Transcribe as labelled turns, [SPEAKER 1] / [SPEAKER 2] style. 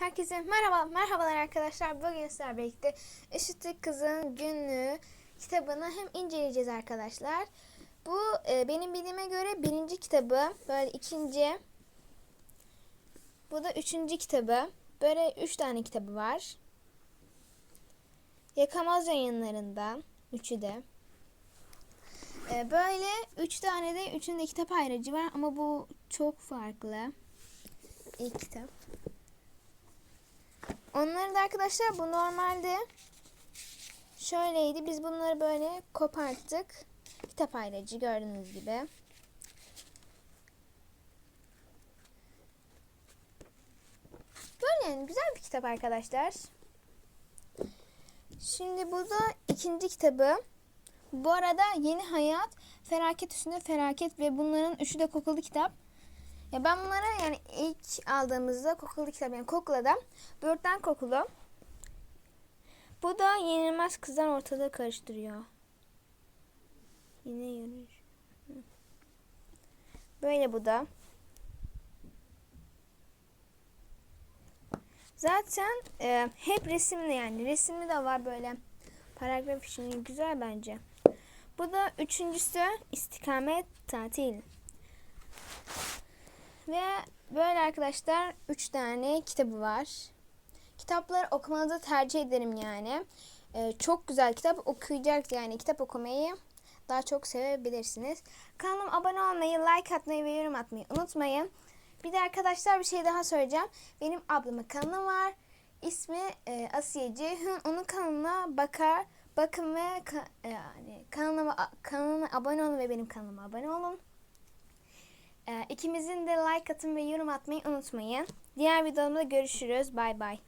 [SPEAKER 1] Herkese merhaba, merhabalar arkadaşlar. Bugün sizlerle birlikte Işıtık Kızın Günlüğü kitabını hem inceleyeceğiz arkadaşlar. Bu e, benim bildiğime göre birinci kitabı, böyle ikinci, bu da üçüncü kitabı. Böyle üç tane kitabı var. Yakamaz yayınlarında, üçü de. E, böyle üç tane de üçünde kitap ayrıcı var ama bu çok farklı. İlk kitap. Onları da arkadaşlar bu normalde şöyleydi. Biz bunları böyle koparttık. Kitap ayracı gördüğünüz gibi. Böyle yani güzel bir kitap arkadaşlar. Şimdi bu da ikinci kitabı. Bu arada Yeni Hayat, Felaket Üstünde Felaket ve bunların üçü de kokulu kitap. Ya ben bunları yani ilk aldığımızda kokulu kitap yani kokladım. Börtten kokulu. Bu da yenilmez kızlar ortada karıştırıyor. Yine. Hı. Böyle bu da. Zaten e, hep resimli yani. Resimli de var böyle. Paragraf için güzel bence. Bu da üçüncüsü istikamet tatil. Ve böyle arkadaşlar 3 tane kitabı var. Kitapları okumanızı tercih ederim yani. Ee, çok güzel kitap okuyacak yani kitap okumayı daha çok sevebilirsiniz. Kanalıma abone olmayı, like atmayı ve yorum atmayı unutmayın. Bir de arkadaşlar bir şey daha söyleyeceğim. Benim ablamın kanalı var. İsmi e, Asiye Ceyhun. Onun kanalına bakar, bakın ve ka- e, yani kanalıma kanalına abone olun ve benim kanalıma abone olun. Ee, ikimizin de like atın ve yorum atmayı unutmayın. Diğer videomda görüşürüz. Bay bay.